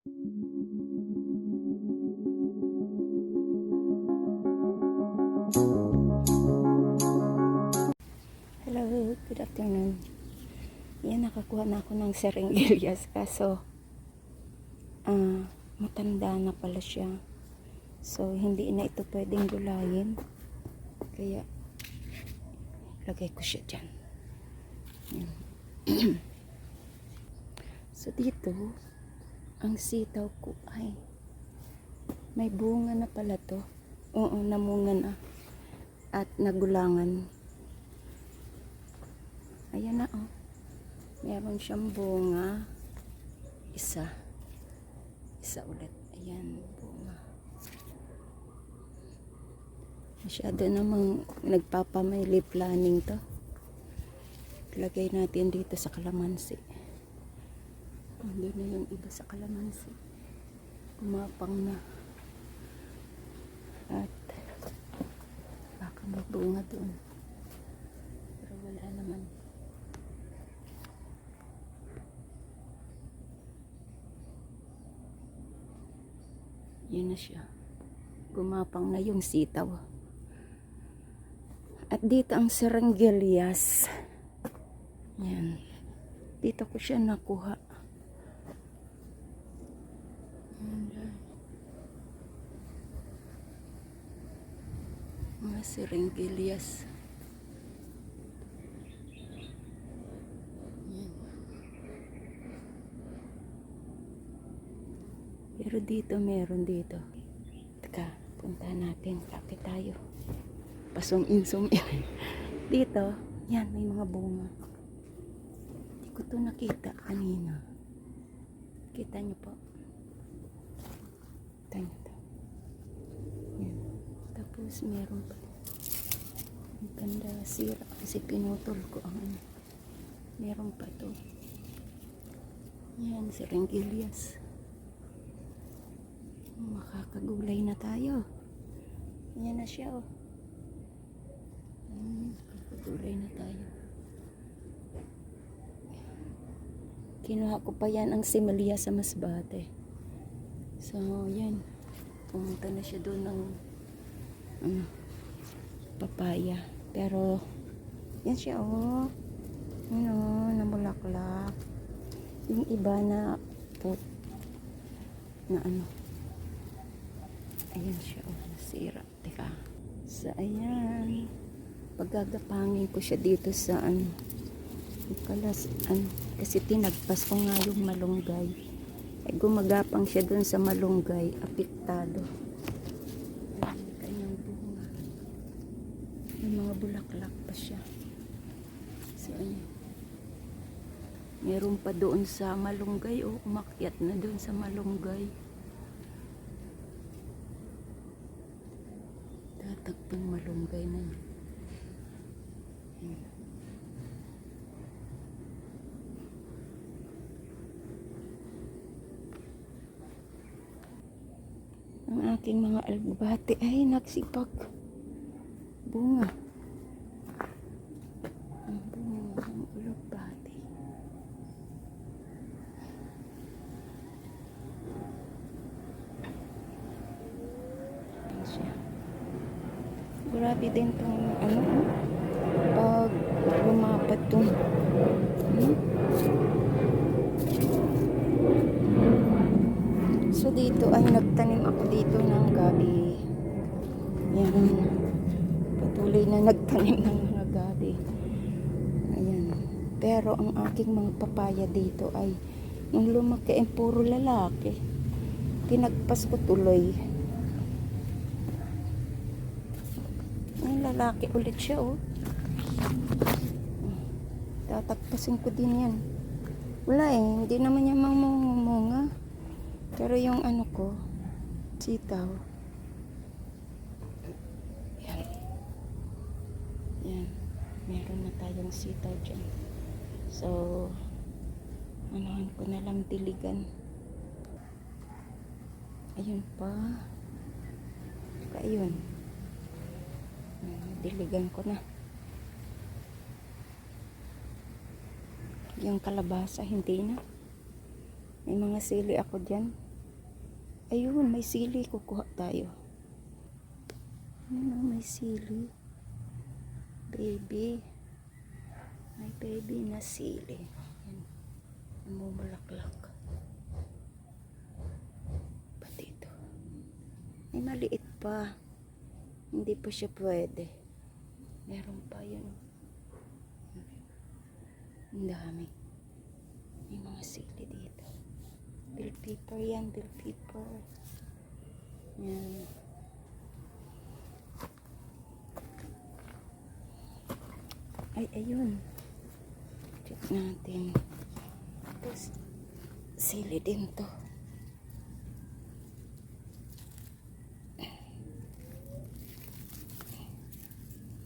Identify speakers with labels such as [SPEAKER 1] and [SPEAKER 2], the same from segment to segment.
[SPEAKER 1] Hello, good afternoon. Yan, nakakuha na ako ng serenggelias kaso ah, matanda na pala siya. So, hindi na ito pwedeng gulayin. Kaya, lagay ko siya dyan. Yan. so, dito, ang sitaw ko ay may bunga na pala to. Oo, namunga na. At nagulangan. Ayan na oh. Meron siyang bunga. Isa. Isa ulit. Ayan, bunga. Masyado namang nagpapamili planning to. Lagay natin dito sa kalamansi. Andun na yung iba sa kalamansi. Kumapang na. At baka may bunga doon. Pero wala naman. Yun na siya. Gumapang na yung sitaw. At dito ang serenggelias. Yan. Dito ko siya nakuha. Yan. Pero dito meron dito. Teka, punta natin. Kapit tayo. Pasum in, zoom. Dito, yan, may mga bunga. Hindi ko to nakita kanina. Kita niyo po. Kita niyo to. Yan. Tapos meron pa. Ang ganda sira kasi pinutol ko ang ano. Meron pa to. Yan, si Rengilias. Makakagulay na tayo. Yan na siya oh. Hmm, makakagulay na tayo. Kinuha ko pa yan ang simalia sa Masbate. So, yan. Pumunta na siya doon ng ano, papaya. Pero, yan siya, oh. Ano, namulaklak. Yung iba na put na ano. Ayan siya, oh. Nasira. Teka. So, ayan. Pagagapangin ko siya dito sa ano. Kalas, ano, kasi tinagpas ko nga yung malunggay. Ay, gumagapang siya dun sa malunggay, apiktado. Ayan, kanyang bunga. May mga bulaklak pa siya. So, ayan. Meron pa doon sa malunggay, o oh, umakyat na doon sa malunggay. Tatagpong malunggay na yun. Ang aking mga algbate ay nagsipag bunga ang bunga ng algbate Ayan siya grabe din tong ano pag lumapat tong hmm? So dito ay nagtanim ako dito ng gabi. Yan. Patuloy na nagtanim ng mga gabi. Ayan. Pero ang aking mga papaya dito ay nung lumaki ay puro lalaki. Tinagpas ko tuloy. Ay lalaki ulit siya oh. Tatagpasin ko din yan. Wala eh. Hindi naman niya mamunga. Pero yung ano ko, sitaw. Yan. Yan. Meron na tayong sitaw dyan. So, anuhan ko na lang diligan. Ayun pa. Ayun. Diligan ko na. Yung kalabasa, hindi na. May mga sili ako dyan. Ayun, may sili. Kukuha tayo. Ano, may sili. Baby. May baby na sili. Yan. Namumulaklak. Pati ito. May maliit pa. Hindi pa siya pwede. Meron pa yun. Ang dami. May mga sili dito. Bill pepper yan, bill pepper. Yan. Ay, ayun. Check natin. Tapos, sili din to.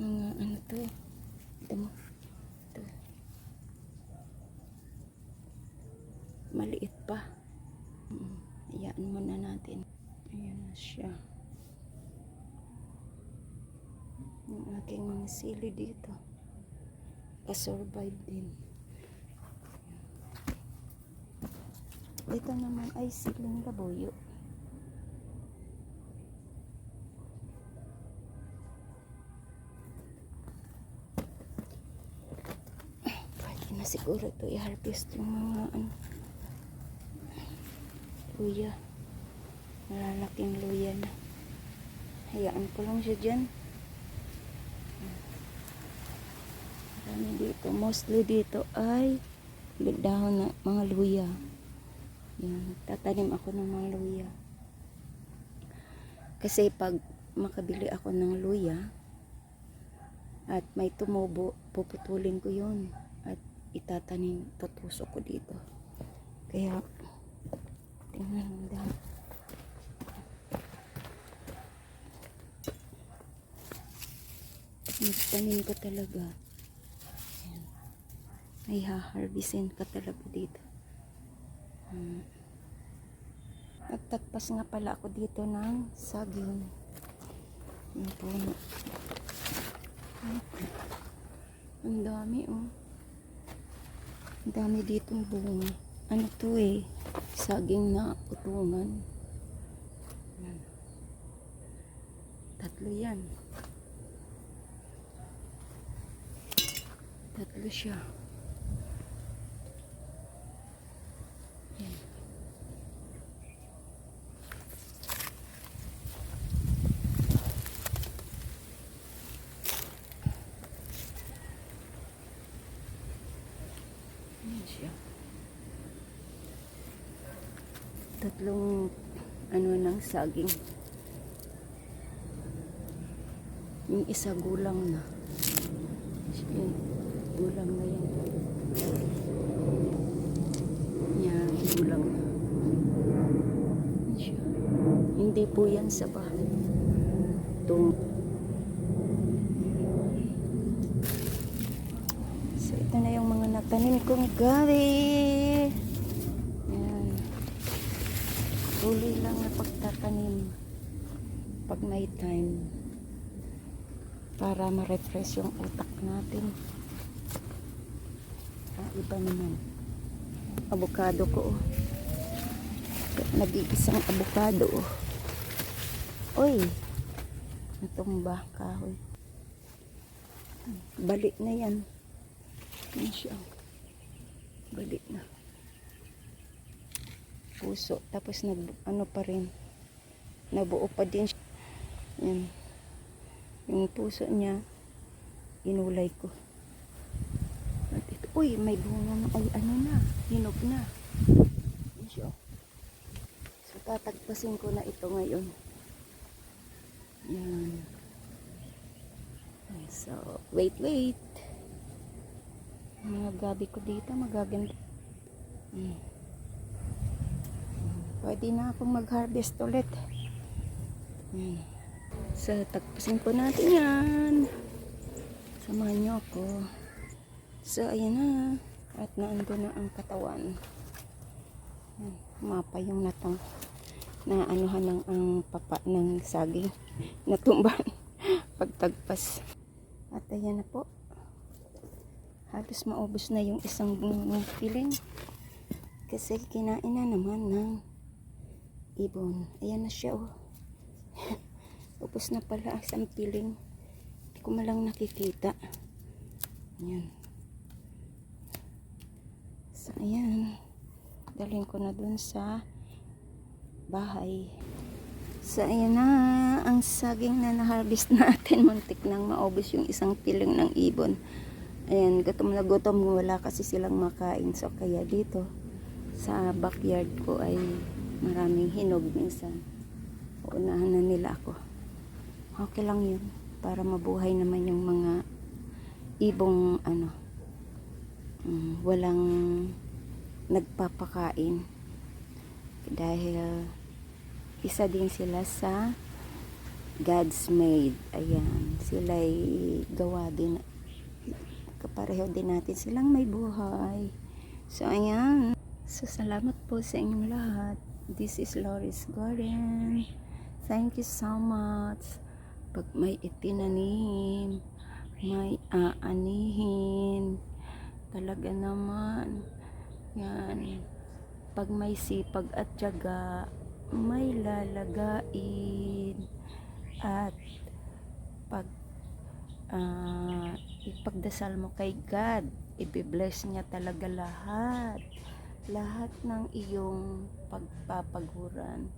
[SPEAKER 1] Mga ano to. Ito mo. Ito. Maliit pa. Hayaan muna natin. Ayan na siya. Yung aking mga sili dito. Pa-survive din. Dito naman ay siling labuyo. Na siguro ito i-harvest yung mga ano, luya. Malalaking luya na. Hayaan ko lang siya dyan. Marami dito. Mostly dito ay dahon na mga luya. Yan. Tatanim ako ng mga luya. Kasi pag makabili ako ng luya at may tumubo, puputulin ko yun itatanim, tutusok ko dito. Kaya, tingnan dahil. Magtanim ka talaga. Ayan. May haharvestin ka talaga dito. Hmm. Nagtagpas nga pala ako dito ng saging. Yung puno. Ang dami oh. Dami ditong bunga. Ano to eh? Saging na utungan. Yan. Tatlo yan. Tatlo siya. Yan Tatlong ano ng saging. Yung isa gulang na. Yan, gulang na yan. Yan, gulang na. Hindi po yan sa bahay. Itong So, ito na yung mga natanim kong gabi. Tuloy lang na pagtatanim pag may time para ma-refresh yung utak natin. Ah, iba naman. Avocado ko. oh. Nag-iisang avocado. oh. Oy! Natumba kahoy. Balik na yan. Yan. Balik na. Puso. Tapos nag, ano pa rin. Nabuo pa din siya. Yan. Yung puso niya, inulay ko. At ito, uy, may bunga na. Ay, ano na. Hinog na. Yan siya. So, tatagpasin ko na ito ngayon. Yan. So, wait, wait mga ko dito magaganda hmm. Pwede na akong mag harvest ulit. Hmm. so tagpasin po natin yan. Samahan nyo ako. So ayan na. At naando na ang katawan. Hmm. mapa yung natang na anuhan ng ang papa ng saging natumban pagtagpas. At ayan na po. Halos maubos na yung isang piling. Kasi kinain na naman ng ibon. Ayan na siya oh. Upos na pala ang isang piling. Hindi ko malang nakikita. Ayan. So, ayan. Dalhin ko na dun sa bahay. So, ayan na. Ang saging na na-harvest natin. Muntik nang maubos yung isang piling ng ibon. Ayan, gutom na gutom. Wala kasi silang makain. So, kaya dito sa backyard ko ay maraming hinog minsan. Uunahan na nila ako. Okay lang yun. Para mabuhay naman yung mga ibong ano mm, walang nagpapakain dahil isa din sila sa God's made ayan sila'y gawa din kapareho din natin silang may buhay so ayan so salamat po sa inyong lahat this is Loris Garden thank you so much. Pag may itinanim may aanihin. Talaga naman. Yan. Pag may sipag at tiyaga may lalagain. At pag ah, ipagdasal mo kay God ibibless niya talaga lahat lahat ng iyong pagpapaguran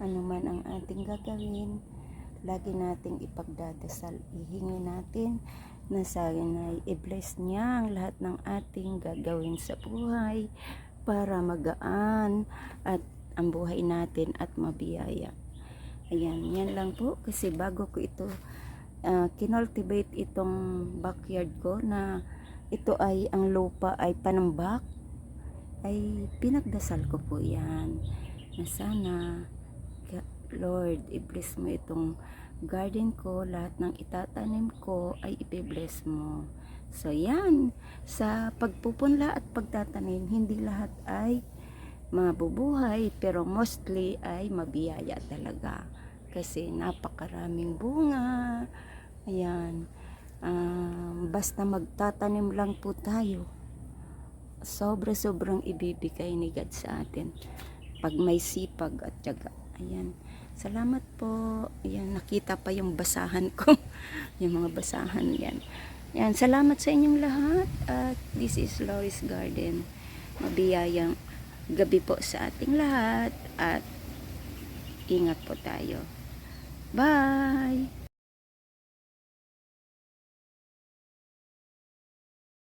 [SPEAKER 1] ano man ang ating gagawin lagi nating ipagdadasal. Ihingi natin na sana ay i-bless niya ang lahat ng ating gagawin sa buhay para magaan at ang buhay natin at mabiyaya. Ayan, yan lang po. Kasi bago ko ito uh, kinultivate itong backyard ko na ito ay ang lupa ay panambak ay pinagdasal ko po yan. Na sana Lord i-bless mo itong garden ko. Lahat ng itatanim ko ay ipibless mo. So yan. Sa pagpupunla at pagtatanim hindi lahat ay mabubuhay pero mostly ay mabiyaya talaga. Kasi napakaraming bunga. Ayan. Um, basta magtatanim lang po tayo sobra sobrang ibibigay ni God sa atin. Pag may sipag at tiyaga. Ayan. Salamat po. Ayan nakita pa yung basahan ko. Yung mga basahan yan. Yan salamat sa inyong lahat. At this is Loris Garden. Mabiyayang gabi po sa ating lahat. At ingat po tayo. Bye!